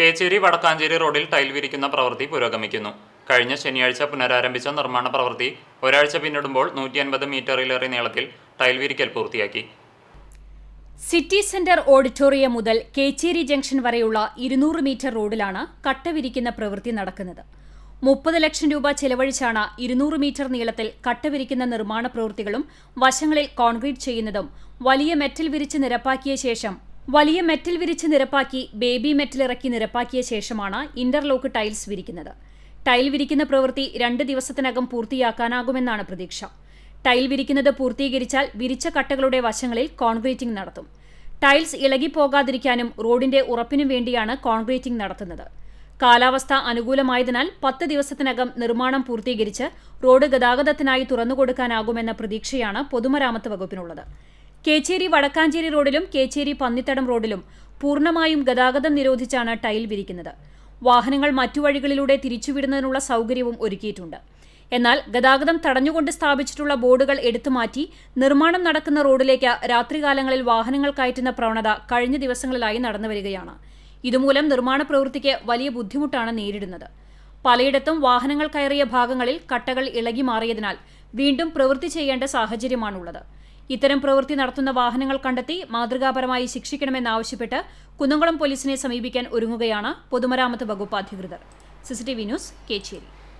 കേച്ചേരി വടക്കാഞ്ചേരി റോഡിൽ ടൈൽ വിരിക്കുന്ന പ്രവൃത്തി പുരോഗമിക്കുന്നു. കഴിഞ്ഞ ശനിയാഴ്ച പുനരാരംഭിച്ച നിർമ്മാണ പ്രവൃത്തി ഒരാഴ്ച പിന്നിടുമ്പോൾ നൂറ്റി അൻപത് മീറ്ററിലേറെ നീളത്തിൽ ടൈൽ വിരിക്കൽ പൂർത്തിയാക്കി. സിറ്റി സെന്റർ ഓഡിറ്റോറിയം മുതൽ കേച്ചേരി ജംഗ്ഷൻ വരെയുള്ള ഇരുന്നൂറ് മീറ്റർ റോഡിലാണ് കട്ടവിരിക്കുന്ന പ്രവൃത്തി നടക്കുന്നത്. മുപ്പത് ലക്ഷം രൂപ ചെലവഴിച്ചാണ് ഇരുന്നൂറ് മീറ്റർ നീളത്തിൽ കട്ടവിരിക്കുന്ന നിർമ്മാണ പ്രവൃത്തികളും വശങ്ങളിൽ കോൺക്രീറ്റ് ചെയ്യുന്നതും വലിയ മെറ്റൽ വിരിച്ച് നിരപ്പാക്കിയ ശേഷം വലിയ മെറ്റൽ വിരിച്ച് നിരപ്പാക്കി ബേബി മെറ്റൽ ഇറക്കി നിരപ്പാക്കിയ ശേഷമാണ് ഇന്റർലോക്ക് ടൈൽസ് വിരിക്കുന്നത്. ടൈൽ വിരിക്കുന്ന പ്രവൃത്തി രണ്ട് ദിവസത്തിനകം പൂർത്തിയാക്കാനാകുമെന്നാണ് പ്രതീക്ഷ. ടൈൽ വിരിക്കുന്നത് പൂർത്തീകരിച്ചാൽ വിരിച്ച കട്ടകളുടെ വശങ്ങളിൽ കോൺക്രീറ്റിംഗ് നടത്തും. ടൈൽസ് ഇളകിപ്പോകാതിരിക്കാനും റോഡിന്റെ ഉറപ്പിനും വേണ്ടിയാണ് കോൺക്രീറ്റിംഗ് നടത്തുന്നത്. കാലാവസ്ഥ അനുകൂലമായതിനാൽ പത്ത് ദിവസത്തിനകം നിർമ്മാണം പൂർത്തീകരിച്ച് റോഡ് ഗതാഗതത്തിനായി തുറന്നുകൊടുക്കാനാകുമെന്ന പ്രതീക്ഷയാണ് പൊതുമരാമത്ത് വകുപ്പിനുള്ളത്. കേച്ചേരി വടക്കാഞ്ചേരി റോഡിലും കേച്ചേരി പന്നിത്തടം റോഡിലും പൂർണമായും ഗതാഗതം നിരോധിച്ചാണ് ടൈൽ വിരിക്കുന്നത്. വാഹനങ്ങൾ മറ്റു വഴികളിലൂടെ തിരിച്ചുവിടുന്നതിനുള്ള സൗകര്യവും ഒരുക്കിയിട്ടുണ്ട്. എന്നാൽ ഗതാഗതം തടഞ്ഞുകൊണ്ട് സ്ഥാപിച്ചിട്ടുള്ള ബോർഡുകൾ എടുത്തുമാറ്റി നിർമ്മാണം നടക്കുന്ന റോഡിലേക്ക് രാത്രികാലങ്ങളിൽ വാഹനങ്ങൾ കയറ്റുന്ന പ്രവണത കഴിഞ്ഞ ദിവസങ്ങളിലായി നടന്നുവരികയാണ്. ഇതുമൂലം നിർമ്മാണ പ്രവൃത്തിക്ക് വലിയ ബുദ്ധിമുട്ടാണ് നേരിടുന്നത്. പലയിടത്തും വാഹനങ്ങൾ കയറിയ ഭാഗങ്ങളിൽ കട്ടകൾ ഇളകി മാറിയതിനാൽ വീണ്ടും പ്രവൃത്തി ചെയ്യേണ്ട സാഹചര്യമാണുള്ളത്. ഇത്തരം പ്രവൃത്തി നടത്തുന്ന വാഹനങ്ങൾ കണ്ടെത്തി മാതൃകാപരമായി ശിക്ഷിക്കണമെന്നാവശ്യപ്പെട്ട് കുന്നംകുളം പോലീസിനെ സമീപിക്കാൻ ഒരുങ്ങുകയാണ് പൊതുമരാമത്ത് വകുപ്പ് അധികൃതർ. CCTV news Kecheri.